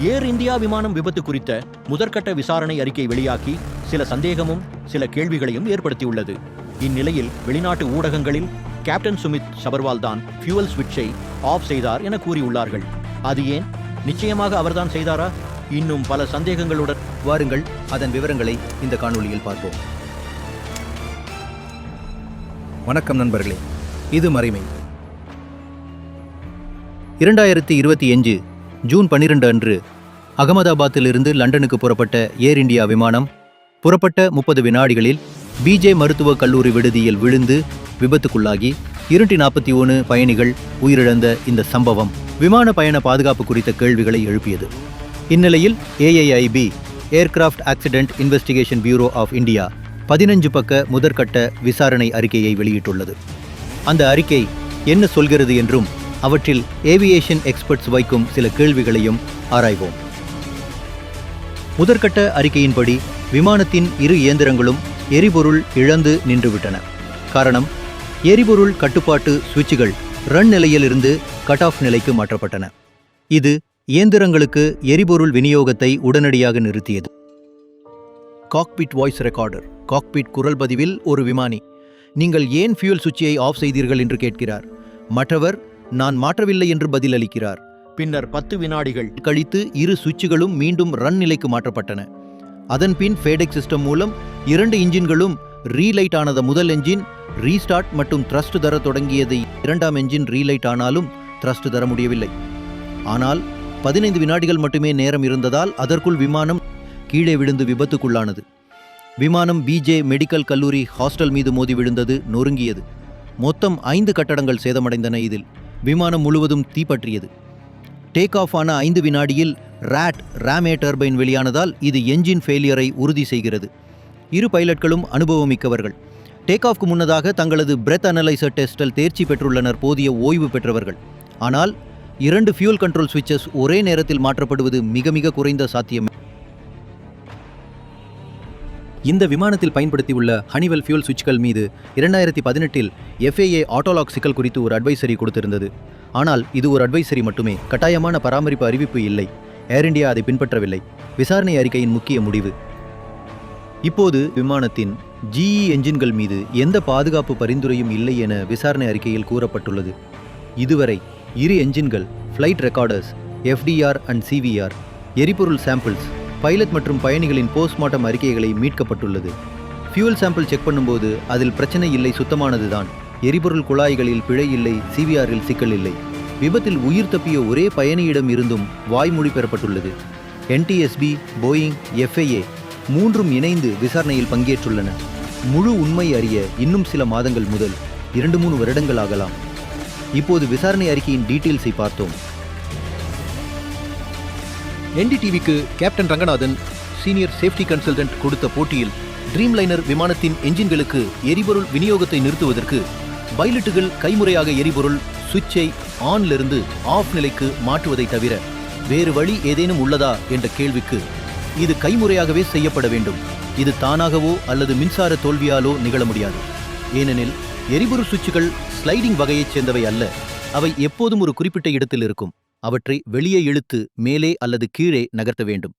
ஏர் India விமானம் விபத்து குறித்த முதற்கட்ட விசாரணை அறிக்கை வெளியாகி சில சந்தேகமும் சில கேள்விகளையும் ஏற்படுத்தியுள்ளது. இந்நிலையில் வெளிநாட்டு ஊடகங்களில் கேப்டன் சுமித் சபர்வால் தான் ஃபியூவல் சுவிட்சை ஆஃப் செய்தார் என கூறியுள்ளார்கள். அது ஏன்? நிச்சயமாக அவர்தான் செய்தாரா? இன்னும் பல சந்தேகங்களுடன் வாருங்கள். அதன் விவரங்களை இந்த காணொளியில் பார்ப்போம். வணக்கம் நண்பர்களே. இது மறைமை. இரண்டாயிரத்தி இருபத்தி அஞ்சு ஜூன் பன்னிரண்டு அன்று அகமதாபாத்திலிருந்து லண்டனுக்கு புறப்பட்ட ஏர் இந்தியா விமானம் புறப்பட்ட முப்பது வினாடிகளில் பிஜே மருத்துவக் கல்லூரி விடுதியில் விழுந்து விபத்துக்குள்ளாகி இருநூற்றி நாற்பத்தி ஒன்று பயணிகள் உயிரிழந்த இந்த சம்பவம் விமான பயண பாதுகாப்பு குறித்த கேள்விகளை எழுப்பியது. இந்நிலையில் AIIB aircraft accident investigation bureau of India பதினஞ்சு பக்க முதற்கட்ட விசாரணை அறிக்கையை வெளியிட்டுள்ளது. அந்த அறிக்கை என்ன சொல்கிறது என்றும் அவற்றில் ஏவியேஷன் எக்ஸ்பர்ட்ஸ் வைக்கும் சில கேள்விகளையும் ஆராய்வோம். முதற்கட்ட அறிக்கையின்படி விமானத்தின் இரு இயந்திரங்களும் எரிபொருள் இழந்து நின்றுவிட்டன. காரணம் எரிபொருள் கட்டுப்பாட்டு சுவிட்சுகள் ரன் நிலையிலிருந்து கட் ஆஃப் நிலைக்கு மாற்றப்பட்டன. இது இயந்திரங்களுக்கு எரிபொருள் விநியோகத்தை உடனடியாக நிறுத்தியது. காக்பிட் வாய்ஸ் ரெக்கார்டர் காக்பிட் குரல் பதிவில் ஒரு விமானி நீங்கள் ஏன் ஃபியூல் சுவிட்சை ஆஃப் செய்தீர்கள்? என்று கேட்கிறார். மற்றவர் நான் மாற்றவில்லை என்று பதிலளிக்கிறார். பின்னர் பத்து வினாடிகள் கழித்து இரு சுவிட்சுகளும் மீண்டும் ரன் நிலைக்கு மாற்றப்பட்டன. அதன்பின் ஃபேடெக் சிஸ்டம் மூலம் இரண்டு இன்ஜின்களும் ரீலைட் ஆனது முதல் என்ஜின் ரீஸ்டார்ட் மற்றும் த்ரஸ்ட் தர தொடங்கியது இரண்டாம் என்ஜின் ரீலைட் ஆனாலும் த்ரஸ்ட் தர முடியவில்லை. ஆனால் பதினைந்து வினாடிகள் மட்டுமே நேரம் இருந்ததால் அதற்குள் விமானம் கீழே விழுந்து விபத்துக்குள்ளானது. விமானம் பிஜே மெடிக்கல் கல்லூரி ஹாஸ்டல் மீது மோதி விழுந்தது நொறுங்கியது. மொத்தம் ஐந்து கட்டடங்கள் சேதமடைந்தன இதில். விமானம் முழுவதும் தீப்பற்றியது. டேக் ஆஃப் ஆன ஐந்து வினாடியில் ராட் ரேமே டர்பைன் வெளியானதால் இது என்ஜின் ஃபெயிலியரை உறுதி செய்கிறது. இரு பைலட்களும் அனுபவமிக்கவர்கள். டேக் ஆஃப்க்கு முன்னதாக தங்களது பிரெத் அனலைசர் டெஸ்டில் தேர்ச்சி பெற்றுள்ளனர் போதிய ஓய்வு பெற்றவர்கள். ஆனால் இரண்டு ஃபியூல் கண்ட்ரோல் சுவிட்சஸ் ஒரே நேரத்தில் மாற்றப்படுவது மிக மிக குறைந்த சாத்தியம். இந்த விமானத்தில் பயன்படுத்தியுள்ள ஹனிவெல் ஃபியூல் சுவிட்ச்கள் மீது இரண்டாயிரத்தி பதினெட்டில் எஃப்ஏஏ ஆட்டோலாக் சிக்கல் குறித்து ஒரு அட்வைசரி கொடுத்திருந்தது. ஆனால் இது ஒரு அட்வைசரி மட்டுமே. கட்டாயமான பராமரிப்பு அறிவிப்பு இல்லை. ஏர் இந்தியா அதை பின்பற்றவில்லை. விசாரணை அறிக்கையின் முக்கிய முடிவு. இப்போது விமானத்தின் ஜிஇ என்ஜின்கள் மீது எந்த பாதுகாப்பு பரிந்துரையும் இல்லை என விசாரணை அறிக்கையில் கூறப்பட்டுள்ளது. இதுவரை இரு என்ஜின்கள் flight recorders FDR and CVR எரிபொருள் சாம்பிள்ஸ் பைலட் மற்றும் பயணிகளின் போஸ்ட்மார்ட்டம் அறிக்கைகளை மீட்கப்பட்டுள்ளது. ஃபியூல் சாம்பிள் செக் பண்ணும்போது அதில் பிரச்சனை இல்லை சுத்தமானதுதான். எரிபொருள் குழாய்களில் பிழை இல்லை சிவிஆரில் சிக்கல் இல்லை. விபத்தில் உயிர் தப்பிய ஒரே பயணியிடம் இருந்தும் வாய்மொழி பெறப்பட்டுள்ளது. என்டிஎஸ்பி போயிங் எஃப்ஐஏ மூன்றும் இணைந்து விசாரணையில் பங்கேற்றுள்ளன. முழு உண்மை அறிய இன்னும் சில மாதங்கள் முதல் இரண்டு மூணு வருடங்கள் ஆகலாம். இப்போது விசாரணை அறிக்கையின் டீட்டெயில்ஸை பார்த்தோம். என்டிடிவிக்கு captain Ranganathan senior safety consultant கொடுத்த போட்டியில் ட்ரீம்லைனர் விமானத்தின் என்ஜின்களுக்கு எரிபொருள் விநியோகத்தை நிறுத்துவதற்கு பைலட்டுகள் கைமுறையாக எரிபொருள் சுவிட்சை ஆன்லிருந்து ஆஃப் நிலைக்கு மாற்றுவதை தவிர வேறு வழி ஏதேனும் உள்ளதா என்ற கேள்விக்கு இது கைமுறையாகவே செய்யப்பட வேண்டும். இது தானாகவோ அல்லது மின்சார தோல்வியாலோ நிகழ முடியாது. ஏனெனில் எரிபொருள் சுவிட்சுகள் ஸ்லைடிங் வகையைச் சேர்ந்தவை அல்ல. அவை எப்போதும் ஒரு குறிப்பிட்ட இடத்தில் இருக்கும். அவற்றை வெளியே இழுத்து மேலே அல்லது கீழே நகர்த்த வேண்டும்.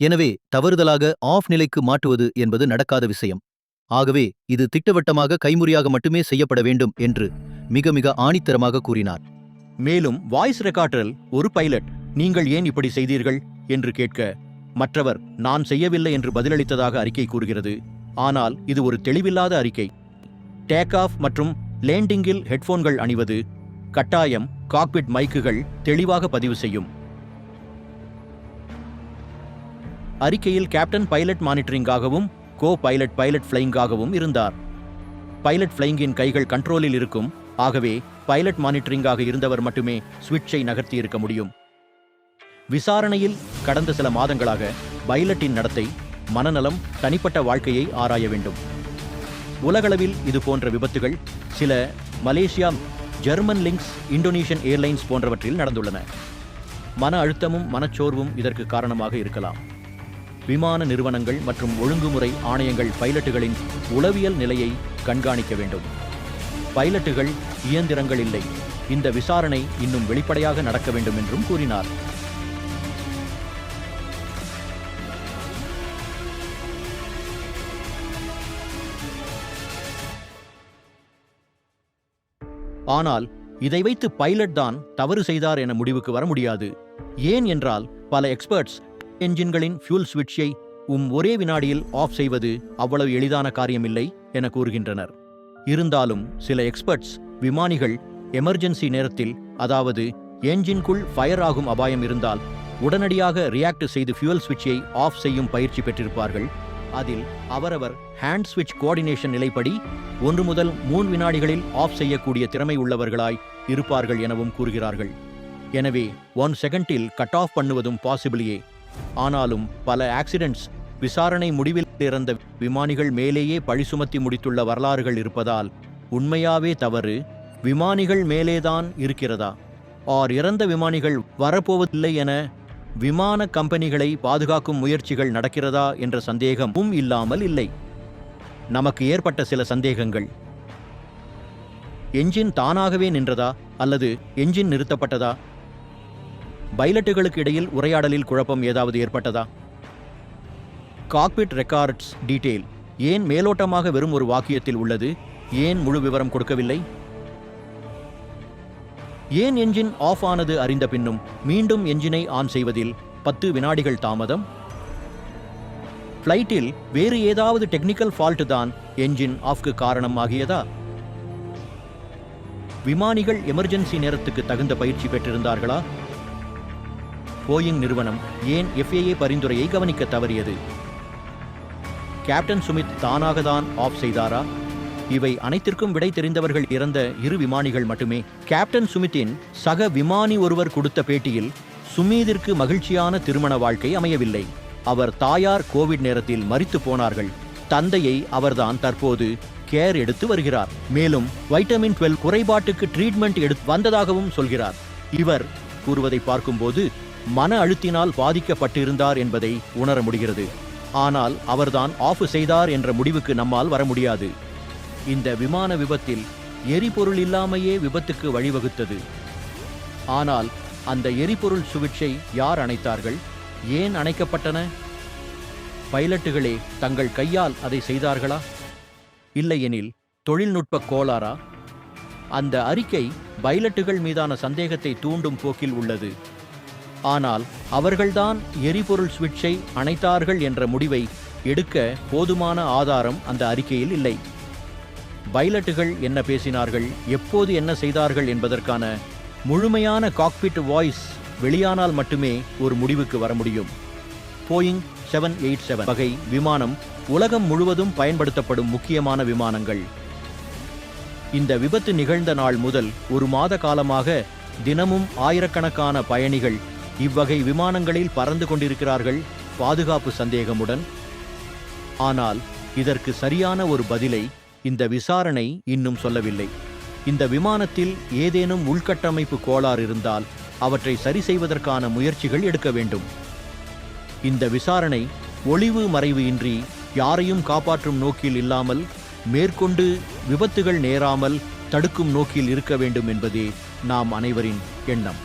எனவே தவறுதலாக ஆஃப் நிலைக்கு மாற்றுவது என்பது நடக்காத விஷயம். ஆகவே இது திட்டவட்டமாக கைமுறையாக மட்டுமே செய்யப்பட வேண்டும் என்று மிக மிக ஆணித்தரமாக கூறினார். மேலும் வாய்ஸ் ரெக்கார்டரில் ஒரு பைலட் நீங்கள் ஏன் இப்படி செய்தீர்கள்? என்று கேட்க மற்றவர் நான் செய்யவில்லை என்று பதிலளித்ததாக அறிக்கை கூறுகிறது. ஆனால் இது ஒரு தெளிவில்லாத அறிக்கை. டேக் ஆஃப் மற்றும் லேண்டிங்கில் ஹெட்போன்கள் அணிவது கட்டாயம் காக்பிட் மைக்குகள் தெளிவாக பதிவு செய்யும். அறிக்கையில் கேப்டன் பைலட் மானிட்டரிங்காகவும் கோ பைலட் பைலட் ஃப்ளைங்காகவும் இருந்தார். பைலட் ஃப்ளைங்கின் கைகள் கண்ட்ரோலில் இருக்கும் ஆகவே பைலட் மானிட்டரிங்காக இருந்தவர் மட்டுமே சுவிட்சை நகர்த்தி இருக்க முடியும். விசாரணையில் கடந்த சில மாதங்களாக பைலட்டின் நடத்தை மனநலம் தனிப்பட்ட வாழ்க்கையை ஆராய வேண்டும். உலகளவில் இது போன்ற விபத்துகள் சில Malaysia German links Indonesian airlines போன்றவற்றில் நடந்துள்ளன. மன அழுத்தமும் மனச்சோர்வும் இதற்கு காரணமாக இருக்கலாம். விமான நிறுவனங்கள் மற்றும் ஒழுங்குமுறை ஆணையங்கள் பைலட்டுகளின் உளவியல் நிலையை கண்காணிக்க வேண்டும். பைலட்டுகள் இயந்திரங்கள் இல்லை. இந்த விசாரணை இன்னும் வெளிப்படையாக நடக்க வேண்டும் என்றும் கூறினார். ஆனால் இதை வைத்து பைலட் தான் தவறு செய்தார் என முடிவுக்கு வர முடியாது. ஏன் என்றால் பல எக்ஸ்பர்ட்ஸ் என்ஜின்களின் ஃபியூல் சுவிட்சை உம் ஒரே வினாடியில் ஆஃப் செய்வது அவ்வளவு எளிதான காரியமில்லை என கூறுகின்றனர். இருந்தாலும் சில எக்ஸ்பர்ட்ஸ் விமானிகள் எமர்ஜென்சி நேரத்தில் அதாவது என்ஜின்குள் ஃபயர் ஆகும் அபாயம் இருந்தால் உடனடியாக ரியாக்ட் செய்து ஃபியூல் சுவிட்சை ஆஃப் செய்யும் பயிற்சி பெற்றிருப்பார்கள். அதில் அவரவர் ஹேண்ட் ஸ்விட்ச் கோஆர்டினேஷன் நிலைப்படி ஒன்று முதல் மூன்று வினாடிகளில் ஆஃப் செய்யக்கூடிய திறமை உள்ளவர்களாய் இருப்பார்கள் எனவும் கூறுகிறார்கள். எனவே ஒன் செகண்டில் கட் ஆஃப் பண்ணுவதும் பாசிபிளியே ஆனாலும் பல ஆக்சிடென்ட்ஸ் விசாரணை முடிவில் இறந்த விமானிகள் மேலேயே பழி சுமத்தி முடித்துள்ள வரலாறுகள் இருப்பதால் உண்மையாவே தவறு. விமானிகள் மேலேதான் இருக்கிறதா? ஆர் இறந்த விமானிகள் வரப்போவதில்லை என விமான கம்பெனிகளை பாதுகாக்கும் முயற்சிகள் நடக்கிறதா என்ற சந்தேகமும் இல்லாமல் இல்லை. நமக்கு ஏற்பட்ட சில சந்தேகங்கள். என்ஜின் தானாகவே நின்றதா அல்லது என்ஜின் நிறுத்தப்பட்டதா? பைலட்டுகளுக்கு இடையில் உரையாடலில் குழப்பம் ஏதாவது ஏற்பட்டதா? காக்பிட் ரெக்கார்ட்ஸ் டீட்டெயில் ஏன் மேலோட்டமாக வெறும் ஒரு வாக்கியத்தில் உள்ளது? ஏன் முழு விவரம் கொடுக்கவில்லை? ஏன் என்ஜின் ஆஃப் ஆனது அறிந்த பின்னும் மீண்டும் என்ஜினை ஆன் செய்வதில் பத்து வினாடிகள் தாமதம்? ஃப்ளைட்டில் வேறு ஏதாவது டெக்னிக்கல் ஃபால்ட் தான் என்ஜின் ஆஃப்க்கு காரணம் ஆகியதா? விமானிகள் எமர்ஜென்சி நேரத்துக்கு தகுந்த பயிற்சி பெற்றிருந்தார்களா? போயிங் நிறுவனம் ஏன் எஃப்ஏஏ பரிந்துரையை கவனிக்க தவறியது? கேப்டன் சுமித் தானாக தான் ஆஃப் செய்தாரா? இவை அனைத்திற்கும் விடை தெரிந்தவர்கள் இறந்த இரு விமானிகள் மட்டுமே. கேப்டன் சுமித்தின் சக விமானி ஒருவர் கொடுத்த பேட்டியில் சுமீதிற்கு மகிழ்ச்சியான திருமண வாழ்க்கை அமையவில்லை. அவர் தாயார் கோவிட் நேரத்தில் மறித்து போனார்கள். தந்தையை அவர்தான் தற்போது கேர் எடுத்து வருகிறார். மேலும் வைட்டமின் 12 குறைபாட்டுக்கு ட்ரீட்மெண்ட் எடுத்து வந்ததாகவும் சொல்கிறார். இவர் கூறுவதை பார்க்கும்போது மன அழுத்தினால் பாதிக்கப்பட்டிருந்தார் என்பதை உணர முடிகிறது. ஆனால் அவர்தான் ஆஃப் செய்தார் என்ற முடிவுக்கு நம்மால் வர முடியாது. இந்த விமான விபத்தில் எரிபொருள் இல்லாமையே விபத்துக்கு வழிவகுத்தது. ஆனால் அந்த எரிபொருள் சுவிட்சை யார் அணைத்தார்கள்? ஏன் அணைக்கப்பட்டன? பைலட்டுகளே தங்கள் கையால் அதை செய்தார்களா? இல்லையெனில் தொழில்நுட்ப கோளாறா? அந்த அறிக்கை பைலட்டுகள் மீதான சந்தேகத்தை தூண்டும் போக்கில் உள்ளது. ஆனால் அவர்கள்தான் எரிபொருள் சுவிட்சை அணைத்தார்கள் என்ற முடிவை எடுக்க போதுமான ஆதாரம் அந்த அறிக்கையில் இல்லை. பைலட்டுகள் என்ன பேசினார்கள் எப்போது என்ன செய்தார்கள் என்பதற்கான முழுமையான காக்பிட் வாய்ஸ் வெளியானால் மட்டுமே ஒரு முடிவுக்கு வர முடியும். Boeing seven eight seven. வகை விமானம் உலகம் முழுவதும் பயன்படுத்தப்படும் முக்கியமான விமானங்கள். இந்த விபத்து நிகழ்ந்த நாள் முதல் ஒரு மாத காலமாக தினமும் ஆயிரக்கணக்கான பயணிகள் இவ்வகை விமானங்களில் பறந்து கொண்டிருக்கிறார்கள் பாதுகாப்பு சந்தேகமுடன். ஆனால் இதற்கு சரியான ஒரு பதிலை இந்த விசாரணை இன்னும் சொல்லவில்லை. இந்த விமானத்தில் ஏதேனும் உள்கட்டமைப்பு கோளாறு இருந்தால் அவற்றை சரி செய்வதற்கான முயற்சிகள் எடுக்க வேண்டும். இந்த விசாரணை ஒளிவு மறைவு இன்றி யாரையும் காப்பாற்றும் நோக்கில் இல்லாமல் மேற்கொண்டு விபத்துகள் நேராமல் தடுக்கும் நோக்கில் இருக்க வேண்டும் என்பதே நாம் அனைவரின் எண்ணம்.